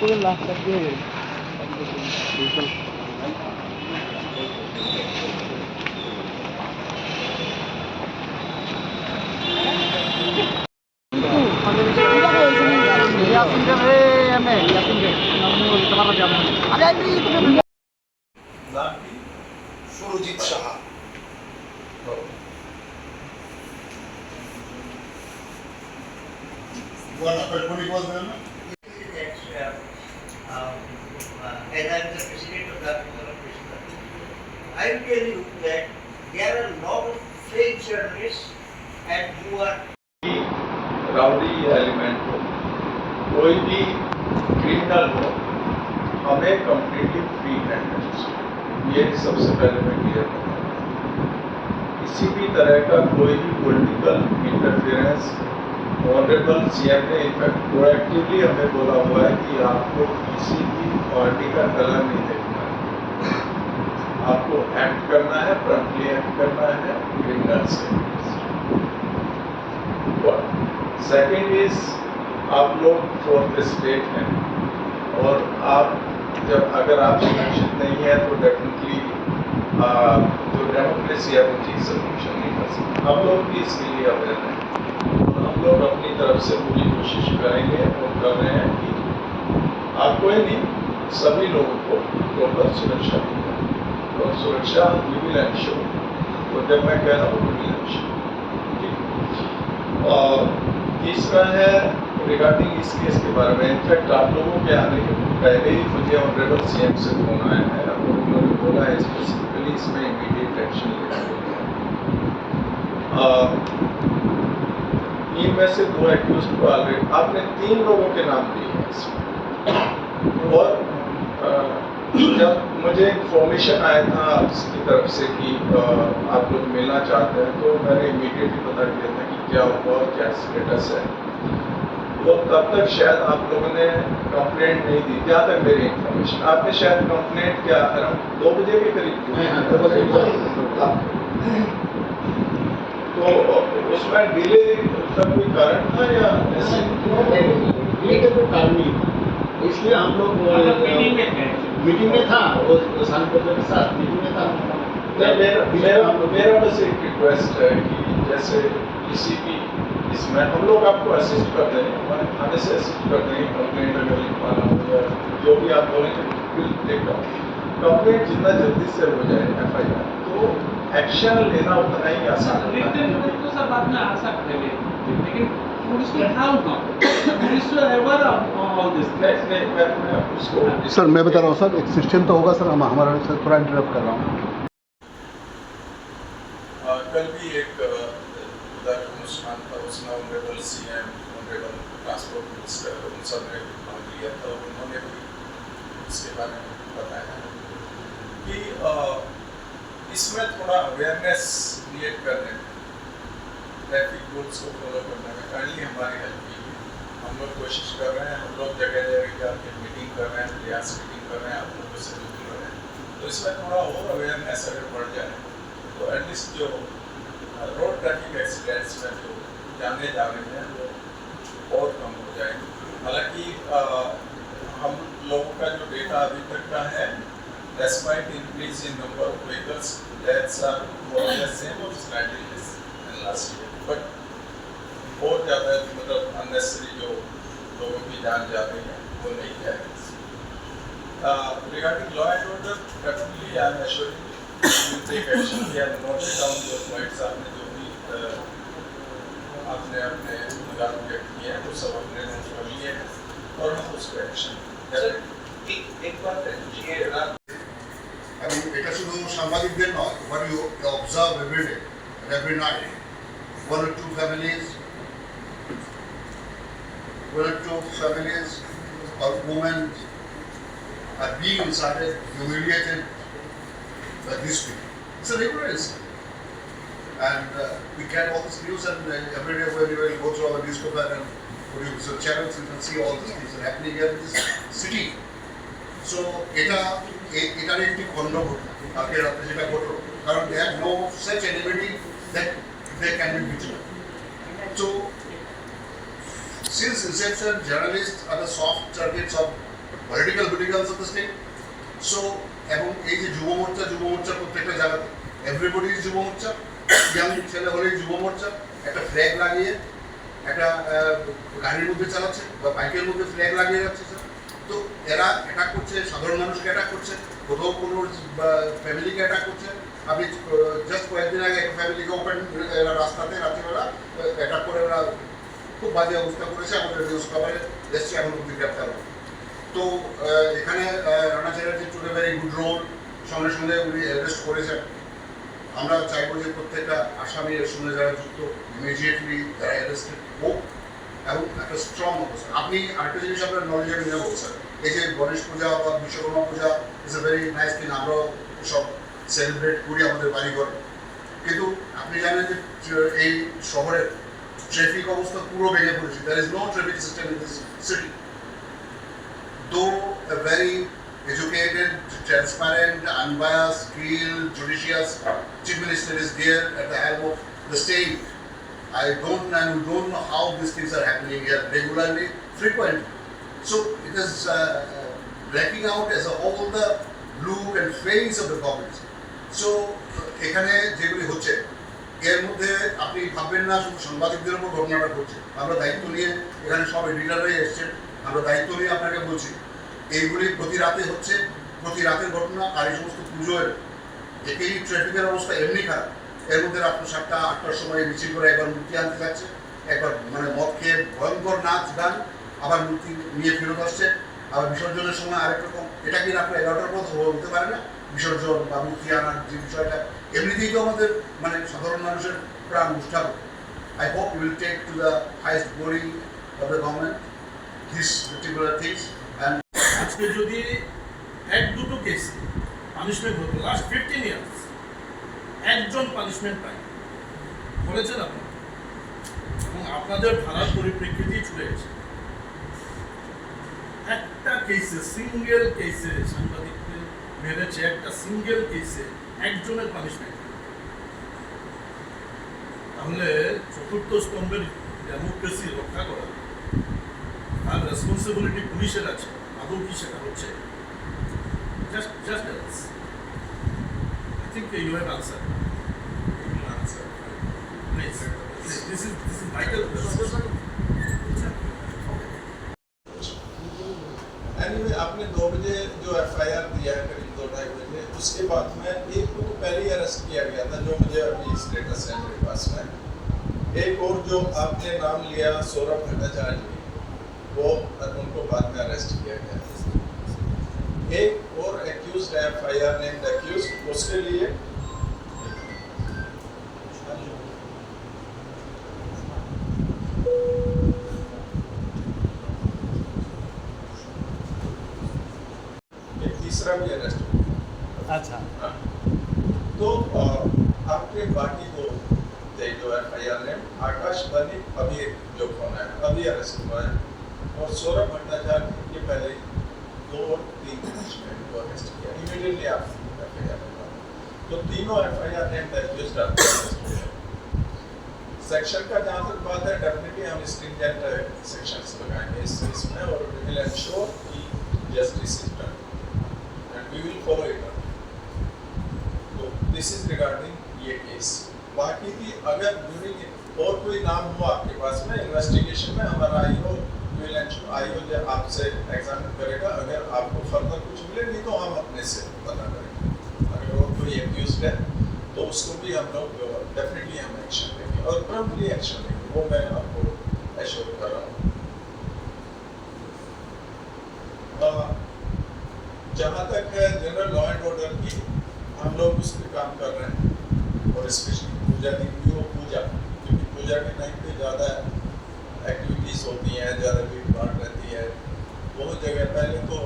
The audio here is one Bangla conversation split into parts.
করে লাস্টটা দিয়ে নাম কি Surajit Saha One Akashmani was there, no? that rowdy element हो, कोई भी क्रिमिनल हो, हमें कंप्लीटली फ्री हैंड ये सबसे पहले मैं क्लियर करता किसी भी तरह का कोई भी पॉलिटिकल इंटरफेरेंस ऑनरेबल सीएम ने इनफैक्ट प्रोएक्टिवली हमें बोला हुआ है कि आपको किसी भी पार्टी का कलर नहीं देखना है। आपको एक्ट करना है प्रम्पली एक्ट करना है क्रिमिनल से। सेकेंड इज़ आप लोग फोर्थ स्टेट हैं। और आप, जब अगर आप सुरक्षित नहीं है तो डेफिनेटली जो डेमोक्रेसी है, वो ठीक से फ़ंक्शन नहीं कर सकती। हम लोग भी इसके लिए अवेयर हैं। और हम लोग अपनी तरफ़ से पूरी कोशिश करेंगे और कर रहे हैं कि आप कोई नहीं, सभी लोगों को प्रॉपर सुरक्षा दी जाए। और सुरक्षा विल एंश्योर तो जब मैं कह रहा हूँ एंश्योर ठीक और तीसरा है रिगार्डिंग इस केस के बारे में? इनफैक्ट आप लोगों के आने के पहले ही मुझे ऑनरेबल सीएम से फ़ोन आया है। और उन्होंने बोला है स्पेसिफिकली इसमें इमीडिएट एक्शन लेना होगा इनमें से दो एक्यूज को ऑलरेडी आपने तीन लोगों के नाम दिए हैं और जब मुझे इंफॉर्मेशन आया था आपकी तरफ़ से कि आप लोग मिलना चाहते हैं तो मैंने इमीडिएटली पता किया था कि क्या हुआ क्या स्टेटस है तो तब तक शायद आप लोगों ने कंप्लेंट नहीं दी जहाँ तक मेरी इंफॉर्मेशन आपने शायद कंप्लेंट क्या अराउंड दो बजे के करीब की तो उसमें डिले का कोई कारण था या ऐसे ये तो कोई कारण नहीं था इसलिए हम लोग मीटिंग में था वो सांसदों के साथ मीटिंग में था। नहीं, मेरा मेरा मेरा बस एक रिक्वेस्ट है कि जैसे किसी भी इसमें हम लोग आपको असिस्ट कर देंगे हमारे थाने से असिस्ट कर देंगे कंप्लेंट अगर लिखवाना हो या जो भी आप बोलेंगे बिल टेक डाउन कंप्लेंट जितना जल्दी से हो जाए एफ़ आई आर तो एक्शन लेना उतना ही आसान है। तो सब बाद में आ सकते हैं लेकिन सर मैं बता रहा हूँ सर एक सिस्टम तो होगा सर हम हमारा सर थोड़ा इंटरप्ट कर रहा हूँ। कल भी एक उधर अनुष्ठान था उसमें honourable C M honourable transport minister उन सबने भाग लिया था उन्होंने भी इसके बारे में बताया कि इसमें थोड़ा अवेयरनेस क्रिएट करने में ट्रैफ़िक रूल्स को फॉलो करने में काइंडली हमारी हेल्प की है। हम लोग कोशिश कर रहे हैं, हम लोग जगह जगह जाके मीटिंग कर रहे हैं, प्रयास मीटिंग कर रहे हैं, आप लोगों से जुड़ रहे हैं। तो इसमें थोड़ा और अवेयरनेस अगर बढ़ जाए तो एटलीस्ट जो रोड ट्रैफ़िक एक्सीडेंट्स में जो जाने जा रहे हैं, वो और कम हो जाएँगे। हालाँकि हम लोगों का जो डेटा अभी तक का है, despite increase in number of vehicles, deaths are more or less same or slightly less than last but बहुत ज़्यादा मतलब unnecessary जो लोगों की जान जा रही है वो नहीं है uh, regarding law and order definitely I am assuring you we will take action we have noted down your points आपने जो भी uh, आपने अपने विचार व्यक्त किए हैं वो सब अपने नोट कर लिए हैं और हम उसको एक्शन एक एक बात है ये रात এবং এটা শুধু সাংবাদিকদের নয় what you observe every day and every night one or two families one or two families or women are being insulted, humiliated by these people. It's a regular incident. And uh, we get all this news and uh, every day when you will go through our newspaper and produce the channels, you can see all these things are happening here in this city. So এটা এ- এটার একটি খণ্ড ঘটনা কালকে রাত্রে যেটা ঘটলো কারণ they have no such ability that they can be vigilant So, since inception, journalists are the soft targets of political বিলিগালস of the state so এবং এই যে যুব মোর্চা যুব মোর্চা প্রত্যেকটা জায়গাতে এভরিবডি যুব মোর্চা ইয়াং ছেলে হলেই যুব মোর্চা, একটা ফ্ল্যাগ লাগিয়ে, একটা গাড়ির মধ্যে চালাচ্ছে বা বাইকের মধ্যে ফ্ল্যাগ লাগিয়ে যাচ্ছে স্যার তো এরা অ্যাটাক করছে, সাধারণ মানুষকে অ্যাটাক করছে, কোথাও কোনো ফ্যামিলিকে অ্যাটাক করছে। আপনি জাস্ট ফ্যামিলিকে ওপেন এরা রাস্তাতে রাত্রিবেলা অ্যাটাক করে ওরা খুব বাজে অবস্থা করেছে, আমাদের নিউজ কভারে এসছে, এখন অব্দি গ্রেপ্তার তো এখানে Rana Chatterjee today very good role সঙ্গে সঙ্গে উনি অ্যারেস্ট করেছেন। আমরা চাইব যে প্রত্যেকটা আসামি এর সঙ্গে যারা যুক্ত ইমিডিয়েটলি যারা অ্যারেস্টেড হোক, এবং একটা স্ট্রং অবস্থা। আপনি আরেকটা জিনিস আপনার নলেজে নেব স্যার এই যে গণেশ পূজা বা Vishwakarma Puja is a very nice thing আমরাও সব সেলিব্রেট করি আমাদের বাড়িঘর। কিন্তু আপনি জানেন যে য- এই শহরের ট্রাফিক অবস্থা পুরো ভেঙে পড়েছে there is no traffic system in this city though a very educated, transparent, unbiased, skilled, judicious chief minister is there at the helm of the state, I don't and we don't know how these things are happening here regularly, frequently. So it is uh, uh, blacking out as a whole the look and face of the government. So এখানে যেগুলি হচ্ছে, এর মধ্যে আপনি ভাববেন না, শুধু সাংবাদিকদের উপর ঘটনাটা ঘটছে। আমরা দায়িত্ব নিয়ে এখানে সব এডিটাররাই এসছেন, আমরা দায়িত্ব নিয়ে আপনাকে বলছি, এইগুলি প্রতি রাতে হচ্ছে, প্রতি রাতের ঘটনা আর এই সমস্ত পুজোর একেই ট্রাফিকের অবস্থা এমনি খারাপ। এর মধ্যে রাত্র সাতটা, আটটার সময় মিছিল করে একবার মূর্তি আনতে যাচ্ছে, একবার মানে মদ খেয়ে ভয়ঙ্কর নাচ গান, আবার মূর্তি নিয়ে ফেরত আসছে, আবার বিসর্জনের সময় আরেক রকম এটা কি রাত্র এগারোটার পর হতে পারে না? বিসর্জন বা মূর্তি আনার যে বিষয়টা এমনিতেই তো আমাদের মানে সাধারণ মানুষের প্রাণ উষ্ঠাব you will take to the highest glory of the government, these particular things, and আজকে যদি এক, দুটো কেস পানিশমেন্ট হতো লাস্ট ফিফটিন ইয়ার্স একজন পানিশমেন্ট পাই বলেছেন আপনি। এবং আপনাদের ধারার পরিপ্রেক্ষিতেই ছুটে গেছে। একটা কেসে সিঙ্গেল কেসে সাংবাদিককে মেরেছে, একটা সিঙ্গেল কেসে একজনের পানিশমেন্ট তাহলে চতুর্থ স্তম্ভের ডেমোক্রেসি রক্ষা করা। তার রেসপন্সিবিলিটি পুলিশের আছে আদৌ কি সেটা হচ্ছে? Just just I think you have answer आपने नाम लिया सौरभ भट्टाचार्य। वो उनको बाद में अरेस्ट किया गया। एक और एक्यूज है एफ़ आई आर नेम्ड उसके लिए एक तीसरा भी अरेस्ट हो गया अच्छा हाँ। तो अ, आपके बाकी दो थे जो एफ़ आई आर ने आकाश बनी अभी जो फ़ोन है अभी अरेस्ट हुआ है और सौरभ भट्टाचार्य के पहले दो और तीन punishment को अरेस्ट किया इमीडिएटली आप एफ़ आई आर तो तीनों एफ़ आई आर ने एक्यूज्ड अरेस्ट हुए सेक्शन का जहाँ तक बात है डेफिनेटली हम स्ट्रिंजेंट सेक्शंस लगाएँगे इस इसमें और वी विल एंश्योर कि justice is done and we will follow it up. So, this is regarding ये केस बाकी की अगर ड्यूरिंग और कोई नाम हो आपके पास में इन्वेस्टिगेशन में हमारा आईओ विल आईओ जो आपसे एग्जामिन करेगा। अगर आपको फर्दर कुछ मिले, नहीं तो हम अपने से पता करेंगे। अगर और कोई एक्यूज्ड है तो उसको भी हम लोग डेफिनेटली हम एक्शन लेंगे और प्रॉम्प्टली एक्शन लेंगे। वो मैं आपको एश्योर कर रहा हूँ। जहाँ तक है जनरल लॉ एंड ऑर्डर की, हम लोग उस पर काम कर रहे हैं। और स्पेशली पूजा दिन की वो पूजा? क्योंकि पूजा के टाइम पे ज़्यादा एक्टिविटीज़ होती हैं, ज़्यादा भीड़ भाड़ रहती है। बहुत जगह, पहले तो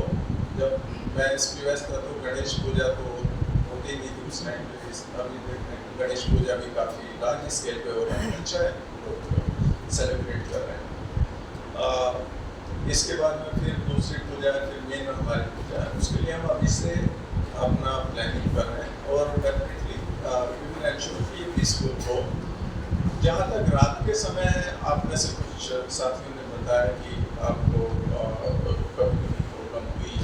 जब मैं एस पी था तो गणेश पूजा तो होती नहीं थी उस टाइम पे। अभी देख रहे हैं, गणेश पूजा भी काफ़ी लार्ज स्केल पे हो रहा है। अच्छा है, लोग सेलिब्रेट कर रहे हैं। इसके बाद में फिर दूसरी पूजा फिर मेन हमारी उसके लिए हम अभी से अपना प्लानिंग कर रहे हैं और डेफिनेटली वी विल एंश्योर कि पीसफुल हो। जहाँ तक रात के समय है आप में से कुछ साथियों ने बताया कि आपको कभी कभी प्रॉब्लम हुई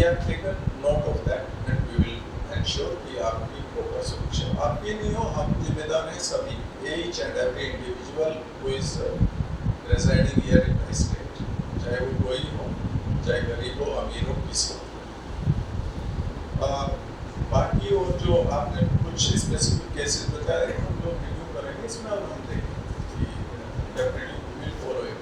have taken note of that and we will ensure कि आपकी proper solution आपकी नहीं हो हम जिम्मेदार हैं सभी each and every individual who is uh, residing here in my state चाहे वो कोई हो। चाहे गरीब हो अमीर हो किसी हो uh, बाकी वो जो आपने कुछ स्पेसिफिक केसेस बताए हम लोग रिव्यू करेंगे इसमें और हम देखेंगे कि डेफिनेटली विल फॉलो इट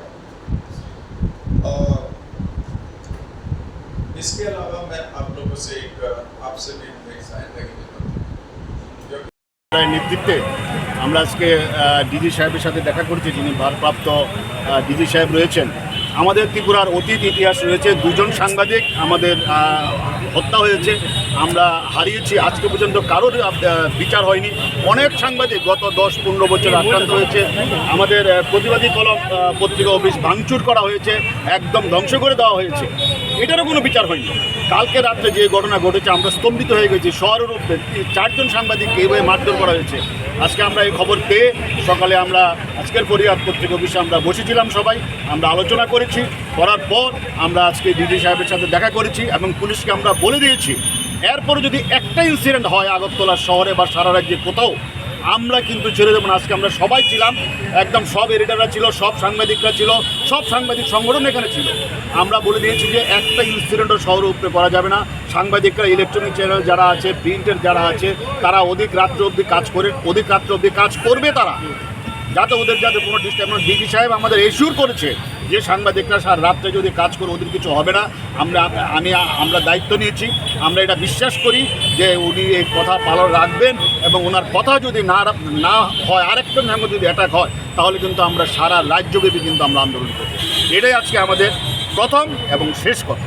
इसके अलावा मैं आप लोगों से एक uh, आपसे भी हम एक सहायता की जरूरत है রায়ের নেতৃত্বে আমরা আজকে ডিজি সাহেবের সাথে দেখা করেছি যিনি ভারপ্রাপ্ত ডিজি সাহেব রয়েছেন আমাদের ত্রিপুরার অতীত ইতিহাস রয়েছে। দুজন সাংবাদিক আমাদের হত্যা হয়েছে। আমরা হারিয়েছি। আজকে পর্যন্ত কারোর বিচার হয়নি। অনেক সাংবাদিক গত দশ, পনেরো বছর আক্রান্ত হয়েছে। আমাদের প্রতিবাদী কলম পত্রিকা অফিস ভাঙচুর করা হয়েছে। একদম ধ্বংস করে দেওয়া হয়েছে। এটারও কোনো বিচার হয়নি। কালকে রাত্রে যে ঘটনা ঘটেছে, আমরা স্তম্ভিত হয়ে গেছি। শহরের চারজন সাংবাদিককে এইভাবে মারধর করা হয়েছে। আজকে আমরা এই খবর পেয়ে সকালে আমরা আজকের ফরিয়াদ পত্রিকা অফিসে আমরা বসেছিলাম সবাই। আমরা আলোচনা করেছি। করার পর আমরা আজকে ডিডি সাহেবের সাথে দেখা করেছি এবং পুলিশকে আমরা বলে দিয়েছি। এরপরে যদি একটা ইনসিডেন্ট হয় আগরতলা শহরে বা সারা রাজ্যে কোথাও আমরা কিন্তু ছেড়ে দেবো আজকে আমরা সবাই ছিলাম, একদম সব এডিটাররা ছিল, সব সাংবাদিকরা ছিল, সব সাংবাদিক সংগঠন এখানে ছিল। আমরা বলে দিয়েছি যে একটা ইনসিডেন্টও শহর উপরে করা যাবে না। সাংবাদিকরা ইলেকট্রনিক চ্যানেল যারা আছে প্রিন্টের যারা আছে, তারা অধিক রাত্রে অবধি কাজ করে, অধিক রাত্রে অবধি কাজ করবে তারা। যাতে ওদের যাতে কোনো ডিস্টার্ব না ডিজি সাহেব আমাদের এসিওর করেছে যে সাংবাদিকরা সার রাত্রে যদি কাজ করে, ওদের কিছু হবে না। আমরা, আমি, আমরা দায়িত্ব নিয়েছি। আমরা এটা বিশ্বাস করি যে উনি এই কথা পালন রাখবেন এবং ওনার কথা যদি না না হয়, আরেকটা সঙ্গে যদি অ্যাটাক হয়, তাহলে কিন্তু আমরা সারা রাজ্যব্যাপী কিন্তু আমরা আন্দোলন করব। এটাই আজকে আমাদের প্রথম এবং শেষ কথা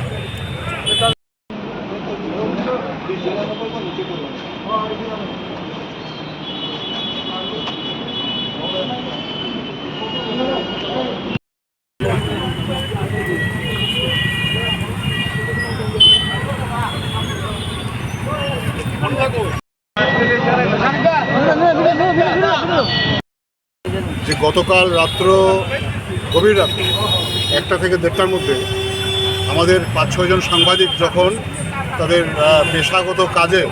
যে গতকাল রাত্র গভীর রাত্রে, একটা থেকে দেড়টার মধ্যে, আমাদের পাঁচ ছয়জন সাংবাদিক যখন তাদের পেশাগত কাজে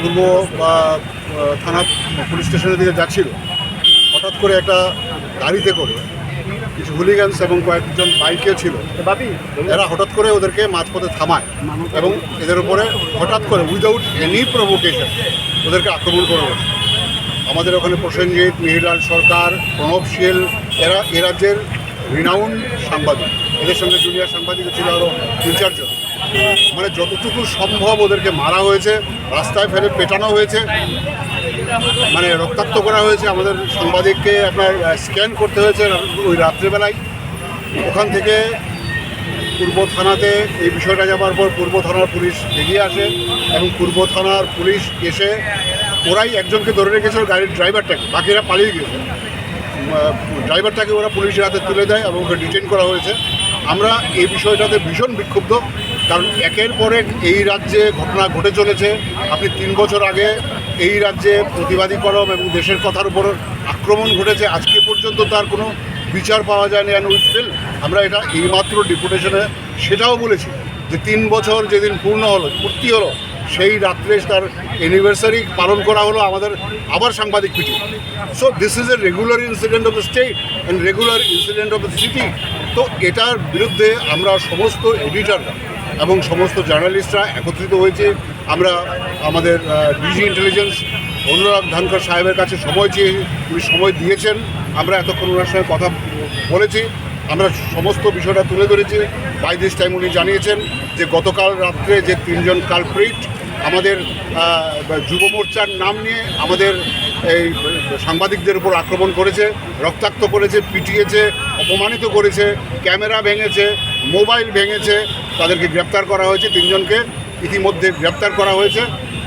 পূর্ব বা থানা পুলিশ স্টেশনের দিকে যাচ্ছিল, হঠাৎ করে একটা গাড়িতে করে কিছু হুলিগান্স এবং কয়েকজন বাইকে ছিল, এরা হঠাৎ করে ওদেরকে মাঝপথে থামায় এবং এদের উপরে হঠাৎ করে উইদাউট এনি প্রভোকেশন ওদেরকে আক্রমণ করে আমাদের ওখানে প্রসেনজিৎ মিহিরলাল সরকার, প্রণব শীল এরা এ রাজ্যের রিনাউন সাংবাদিক। এদের সঙ্গে জুনিয়র সাংবাদিক ছিল আরও তিন চারজন। মানে যতটুকু সম্ভব ওদেরকে মারা হয়েছে, রাস্তায় ফেলে পেটানো হয়েছে মানে রক্তাক্ত করা হয়েছে। আমাদের সাংবাদিককে আপনার স্ক্যান করতে হয়েছে ওই রাত্রেবেলায়। ওখান থেকে পূর্ব থানাতে এই বিষয়টা যাবার পর পূর্ব থানার পুলিশ এগিয়ে আসে এবং পূর্ব থানার পুলিশ এসে ওরাই একজনকে ধরে রেখেছিল গাড়ির ড্রাইভারটাকে বাকিরা পালিয়ে গেছে ড্রাইভারটাকে ওরা পুলিশের হাতে তুলে দেয় এবং ওকে ডিটেন করা হয়েছে। আমরা এই বিষয়টাতে ভীষণ বিক্ষুব্ধ, কারণ একের পর এক এই রাজ্যে ঘটনা ঘটে চলেছে। আপনি তিন বছর আগে এই রাজ্যে প্রতিবাদী করম এবং দেশের কথার উপর আক্রমণ ঘটেছে, আজকে পর্যন্ত তার কোনো বিচার পাওয়া যায়নি। অ্যান্ড উইথ ফিল আমরা এটা এইমাত্র ডিপুটেশনে সেটাও বলেছি যে তিন বছর যেদিন পূর্ণ হলো, পূর্তি হলো সেই রাত্রে তার অ্যানিভার্সারি পালন করা হলো আমাদের আবার সাংবাদিক PT so this is a regular incident of the state and regular incident of the city তো এটার বিরুদ্ধে আমরা সমস্ত এডিটাররা এবং সমস্ত জার্নালিস্টরা একত্রিত হয়েছে। আমরা আমাদের ডিজি ইন্টেলিজেন্স অনুরাগ ধানকর সাহেবের কাছে সময় চেয়ে উনি সময় দিয়েছেন। আমরা এতক্ষণ ওনার সঙ্গে কথা বলেছি। আমরা সমস্ত বিষয়টা তুলে ধরেছি। বাই দিস টাইম উনি জানিয়েছেন যে গতকাল রাত্রে যে তিনজন কালপ্রিট আমাদের যুব মোর্চার নাম নিয়ে আমাদের এই সাংবাদিকদের উপর আক্রমণ করেছে, রক্তাক্ত করেছে, পিটিয়েছে, অপমানিত করেছে, ক্যামেরা ভেঙেছে, মোবাইল ভেঙেছে, তাদেরকে গ্রেপ্তার করা হয়েছে তিনজনকে। ইতিমধ্যে গ্রেপ্তার করা হয়েছে।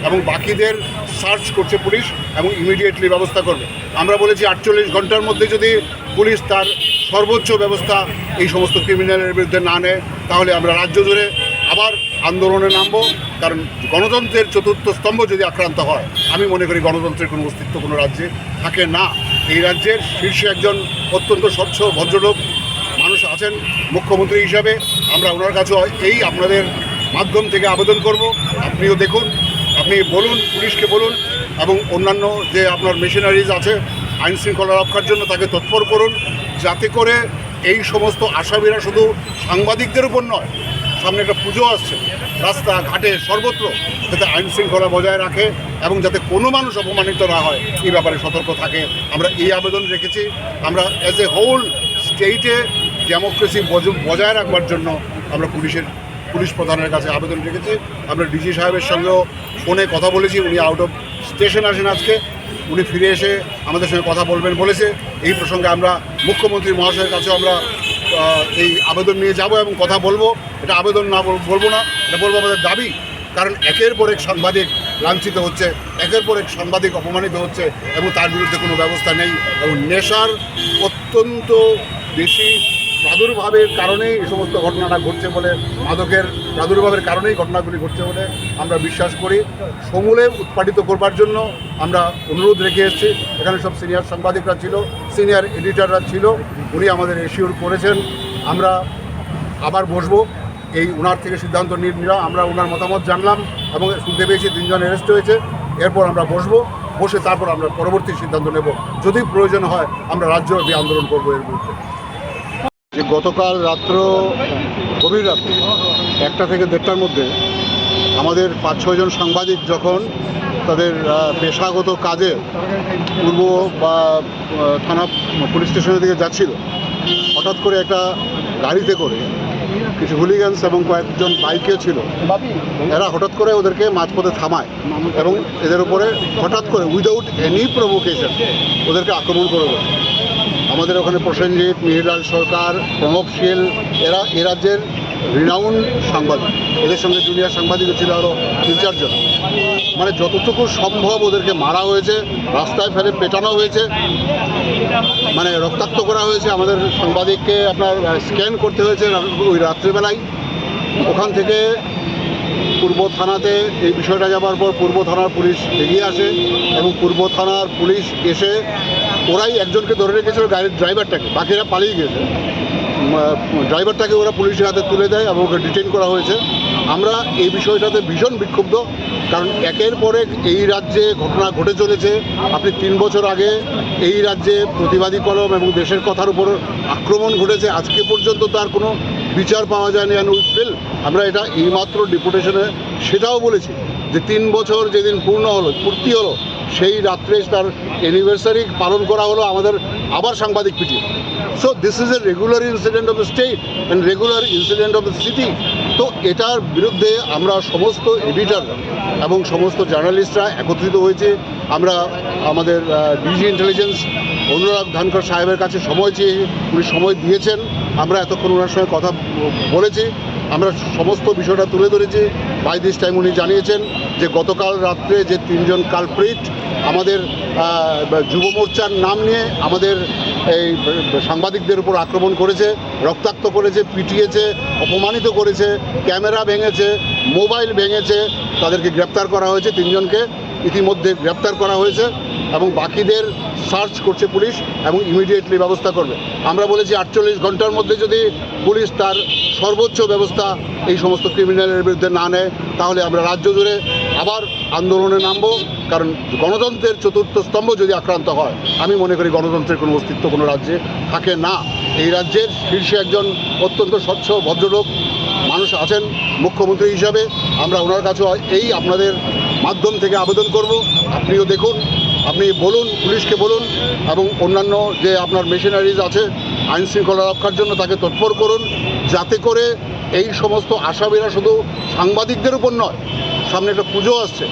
এবং বাকিদের সার্চ করছে পুলিশ এবং ইমিডিয়েটলি ব্যবস্থা করবে। আমরা বলেছি আটচল্লিশ ঘণ্টার মধ্যে যদি পুলিশ তার সর্বোচ্চ ব্যবস্থা এই সমস্ত ক্রিমিনালের বিরুদ্ধে না নেয়, তাহলে আমরা রাজ্য জুড়ে আবার আন্দোলনে নামবো। কারণ গণতন্ত্রের চতুর্থ স্তম্ভ যদি আক্রান্ত হয়, আমি মনে করি গণতন্ত্রের কোনো অস্তিত্ব কোনো রাজ্যে থাকে না। এই রাজ্যের শীর্ষে একজন অত্যন্ত স্বচ্ছ ভদ্রলোক মানুষ আছেন মুখ্যমন্ত্রী হিসাবে। আমরা ওনার কাছে এই আপনাদের মাধ্যম থেকে আবেদন করব। আপনিও দেখুন আপনি বলুন, পুলিশকে বলুন এবং অন্যান্য যে আপনার মেশিনারিজ আছে, আইন শৃঙ্খলা রক্ষার জন্য তাকে তৎপর করুন, যাতে করে এই সমস্ত আসামিরা শুধু সাংবাদিকদের উপর নয়, সামনে একটা পুজো আসছে রাস্তা ঘাটে সর্বত্র যাতে আইন শৃঙ্খলা বজায় রাখে এবং যাতে কোনো মানুষ অপমানিত না হয়, এই ব্যাপারে সতর্ক থাকে। আমরা এই আবেদন রেখেছি। আমরা অ্যাজ এ হোল স্টেটে ডেমোক্রেসি বজায় রাখবার জন্য আমরা পুলিশের পুলিশ প্রধানের কাছে আবেদন রেখেছি। আমরা ডিজি সাহেবের সঙ্গেও ফোনে কথা বলেছি, উনি আউট অফ স্টেশন আসেন আজকে। উনি ফিরে এসে আমাদের সঙ্গে কথা বলবেন, বলেছে। এই প্রসঙ্গে আমরা মুখ্যমন্ত্রী মহাশয়ের কাছেও আমরা এই আবেদন নিয়ে যাব এবং কথা বলব। এটা আবেদন না বল- বলব না, এটা বলব আমাদের দাবি। কারণ একের পর এক সাংবাদিক লাঞ্ছিত হচ্ছে, একের পর এক সাংবাদিক অপমানিত হচ্ছে এবং তার বিরুদ্ধে কোনো ব্যবস্থা নেই। এবং নেশার অত্যন্ত বেশি প্রাদুর্ভাবের কারণেই এই সমস্ত ঘটনাটা ঘটছে বলে, মাদকের প্রাদুর্ভাবের কারণেই ঘটনাগুলি ঘটছে বলে আমরা বিশ্বাস করি। সমূলে উৎপাদিত করবার জন্য আমরা অনুরোধ রেখে এসেছি। এখানে সব সিনিয়র সাংবাদিকরা ছিল, সিনিয়র এডিটররা ছিল, উনি আমাদের এশিওর করেছেন। আমরা আবার বসবো। এই ওনার থেকে সিদ্ধান্ত নিলাম আমরা ওনার মতামত জানলাম এবং শুনতে পেয়েছি, তিনজন অ্যারেস্ট হয়েছে। এরপর আমরা বসবো। বসে তারপর আমরা পরবর্তী সিদ্ধান্ত নেব। যদি প্রয়োজন হয়, আমরা রাজ্যব্যাপী আন্দোলন করব এর বিরুদ্ধে। যে গতকাল রাত্র, গভীর রাত্রে, একটা থেকে দেড়টার মধ্যে আমাদের পাঁচ ছয়জন সাংবাদিক যখন তাদের পেশাগত কাজে পূর্ব বা থানা পুলিশ স্টেশনের দিকে যাচ্ছিল, হঠাৎ করে একটা গাড়িতে করে কিছু হুলিগানস এবং কয়েকজন বাইকে ছিল, এরা হঠাৎ করে ওদেরকে মাঝপথে থামায় এবং এদের উপরে হঠাৎ করে উইদাউট এনি প্রভোকেশন ওদেরকে আক্রমণ করে আমাদের ওখানে প্রসেনজিৎ, মিহিরলাল সরকার প্রণব শীল এরা এ রাজ্যের রিনাউন সাংবাদিক। এদের সঙ্গে জুনিয়র সাংবাদিকও ছিল আরও তিন চারজন। মানে যতটুকু সম্ভব ওদেরকে মারা হয়েছে, রাস্তায় ফেলে পেটানো হয়েছে মানে রক্তাক্ত করা হয়েছে। আমাদের সাংবাদিককে আপনার স্ক্যান করতে হয়েছে ওই রাত্রিবেলায়। ওখান থেকে পূর্ব থানাতে এই বিষয়টা যাবার পর পূর্ব থানার পুলিশ এগিয়ে আসে এবং পূর্ব থানার পুলিশ এসে ওরাই একজনকে ধরে রেখেছিল গাড়ির ড্রাইভারটাকে, বাকিরা পালিয়ে গেছে ড্রাইভারটাকে ওরা পুলিশের হাতে তুলে দেয় এবং ওকে ডিটেন করা হয়েছে। আমরা এই বিষয়টাতে ভীষণ বিক্ষুব্ধ, কারণ একের পর এই রাজ্যে ঘটনা ঘটে চলেছে। আপনি তিন বছর আগে এই রাজ্যে প্রতিবাদী কলম এবং দেশের কথার উপর আক্রমণ ঘটেছে। আজকে পর্যন্ত তার কোনো বিচার পাওয়া যায়নি অ্যান্ড উইথ ফিল আমরা এটা এইমাত্র ডিপুটেশনে সেটাও বলেছি যে তিন বছর যেদিন পূর্ণ হলো, পূর্তি হলো সেই রাত্রে তার অ্যানিভার্সারি পালন করা হলো আমাদের আবার সাংবাদিক পিটিয়ে। So this is a regular incident of the state and regular incident of the city তো এটার বিরুদ্ধে আমরা সমস্ত এডিটার এবং সমস্ত জার্নালিস্টরা একত্রিত হয়েছে। আমরা আমাদের ডিজি ইন্টেলিজেন্স অনুরাগ ধানকর সাহেবের কাছে সময় চেয়ে উনি সময় দিয়েছেন। আমরা এতক্ষণ ওনার সঙ্গে কথা বলেছি। আমরা সমস্ত বিষয়টা তুলে ধরেছি। বাই দিস টাইম উনি জানিয়েছেন যে গতকাল রাত্রে যে তিনজন কালপ্রিট আমাদের যুব মোর্চার নাম নিয়ে আমাদের এই সাংবাদিকদের উপর আক্রমণ করেছে, রক্তাক্ত করেছে, পিটিয়েছে, অপমানিত করেছে, ক্যামেরা ভেঙেছে, মোবাইল ভেঙেছে, তাদেরকে গ্রেপ্তার করা হয়েছে, তিনজনকে ইতিমধ্যে গ্রেপ্তার করা হয়েছে। এবং বাকিদের সার্চ করছে পুলিশ এবং ইমিডিয়েটলি ব্যবস্থা করবে। আমরা বলেছি আটচল্লিশ ঘণ্টার মধ্যে যদি পুলিশ তার সর্বোচ্চ ব্যবস্থা এই সমস্ত ক্রিমিনালের বিরুদ্ধে না নেয়, তাহলে আমরা রাজ্য জুড়ে আবার আন্দোলনে নামবো। কারণ গণতন্ত্রের চতুর্থ স্তম্ভ যদি আক্রান্ত হয়, আমি মনে করি গণতন্ত্রের কোনো অস্তিত্ব কোনো রাজ্যে থাকে না। এই রাজ্যের শীর্ষে একজন অত্যন্ত স্বচ্ছ ভদ্রলোক মানুষ আছেন মুখ্যমন্ত্রী হিসাবে। আমরা ওনার কাছেও এই আপনাদের মাধ্যম থেকে আবেদন করব। আপনিও দেখুন। আপনি বলুন, পুলিশকে বলুন এবং অন্যান্য যে আপনার মেশিনারিজ আছে, আইন শৃঙ্খলা রক্ষার জন্য তাকে তৎপর করুন, যাতে করে এই সমস্ত আসামিরা শুধু সাংবাদিকদের উপর নয়, সামনে একটা পুজো আসছে,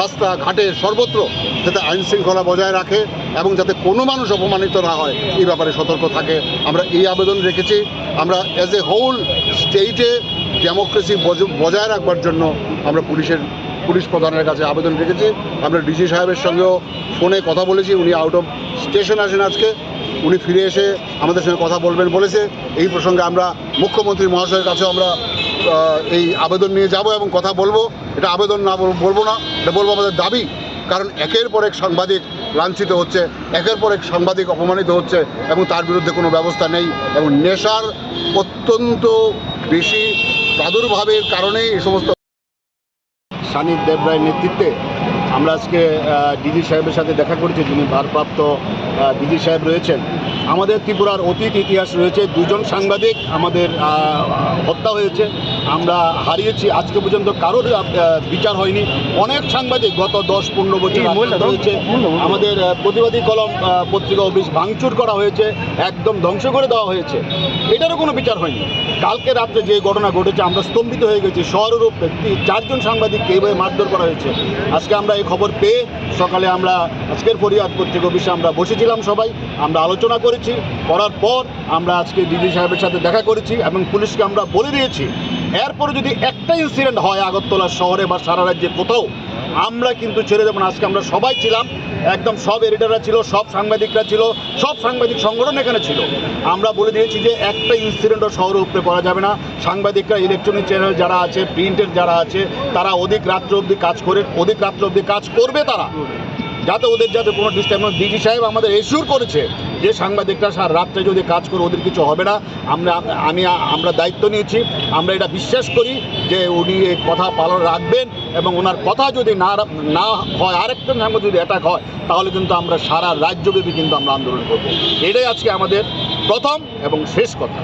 রাস্তা, ঘাটে সর্বত্র, যাতে আইন শৃঙ্খলা বজায় রাখে এবং যাতে কোনো মানুষ অপমানিত না হয়, এই ব্যাপারে সতর্ক থাকে। আমরা এই আবেদন রেখেছি। আমরা অ্যাজ এ হোল স্টেটে ডেমোক্রেসি বজায় রাখবার জন্য আমরা পুলিশের পুলিশ প্রধানের কাছে আবেদন রেখেছি। আমরা ডিসি সাহেবের সঙ্গেও ফোনে কথা বলেছি, উনি আউট অফ স্টেশন আসেন আজকে। উনি ফিরে এসে আমাদের সঙ্গে কথা বলবেন বলেছে। এই প্রসঙ্গে আমরা মুখ্যমন্ত্রী মহাশয়ের কাছেও আমরা এই আবেদন নিয়ে যাব এবং কথা বলব। এটা আবেদন না বলব না, এটা বলব আমাদের দাবি। কারণ একের পর এক সাংবাদিক লাঞ্ছিত হচ্ছে, একের পর এক সাংবাদিক অপমানিত হচ্ছে এবং তার বিরুদ্ধে কোনো ব্যবস্থা নেই এবং নেশার অত্যন্ত বেশি প্রাদুর্ভাবের কারণে এই সমস্ত সানি দেব রায়ের নেতৃত্বে আমরা আজকে ডিজি সাহেবের সাথে দেখা করেছি, যিনি ভারপ্রাপ্ত ডিজি সাহেব রয়েছেন। আমাদের ত্রিপুরার অতীত ইতিহাস রয়েছে। দুজন সাংবাদিক আমাদের হত্যা হয়েছে। আমরা হারিয়েছি। আজকে পর্যন্ত কারোর বিচার হয়নি। অনেক সাংবাদিক গত দশ পনেরো বছর হয়েছে। আমাদের প্রতিবাদী কলম পত্রিকা অফিস ভাঙচুর করা হয়েছে। একদম ধ্বংস করে দেওয়া হয়েছে। এটারও কোনো বিচার হয়নি। কালকে রাত্রে যে ঘটনা ঘটেছে আমরা স্তম্ভিত হয়ে গেছি। শহরূপ ব্যক্তি চারজন সাংবাদিককে এইভাবে মারধর করা হয়েছে। আজকে আমরা এই খবর পেয়ে সকালে আমরা আজকের ফরিয়াদ পত্রিকা অফিসে আমরা বসেছিলাম সবাই, আমরা আলোচনা করেছি, করার পর আমরা আজকে ডিজি সাহেবের সাথে দেখা করেছি এবং পুলিশকে আমরা বলে দিয়েছি। এরপরে যদি একটা ইনসিডেন্ট হয় আগরতলা শহরে বা সারা রাজ্যে কোথাও আমরা কিন্তু ছেড়ে দেবো না। আজকে আমরা সবাই ছিলাম, একদম সব এডিটাররা ছিল, সব সাংবাদিকরা ছিল, সব সাংবাদিক সংগঠন এখানে ছিল। আমরা বলে দিয়েছি যে একটা ইনসিডেন্টও শহরে উপরে করা যাবে না। সাংবাদিকরা ইলেকট্রনিক চ্যানেল যারা আছে প্রিন্টের যারা আছে, তারা অধিক রাত্র অবধি কাজ করে, অধিক রাত্র অবধি কাজ করবে তারা। যাতে ওদের যাতে কোনো ডিস্টার্ব ডিজি সাহেব আমাদের এসিওর করেছে যে সাংবাদিকরা সার রাত্রে যদি কাজ করে ওদের কিছু হবে না, আমরা, আমি, আমরা দায়িত্ব নিয়েছি, আমরা এটা বিশ্বাস করি যে উনি এই কথা পালন রাখবেন এবং ওনার কথা যদি না না হয়, আরেকটা সাংবাদিক যদি অ্যাটাক হয়, তাহলে কিন্তু আমরা সারা রাজ্যব্যাপী কিন্তু আমরা আন্দোলন করব। এটাই আজকে আমাদের প্রথম এবং শেষ কথা।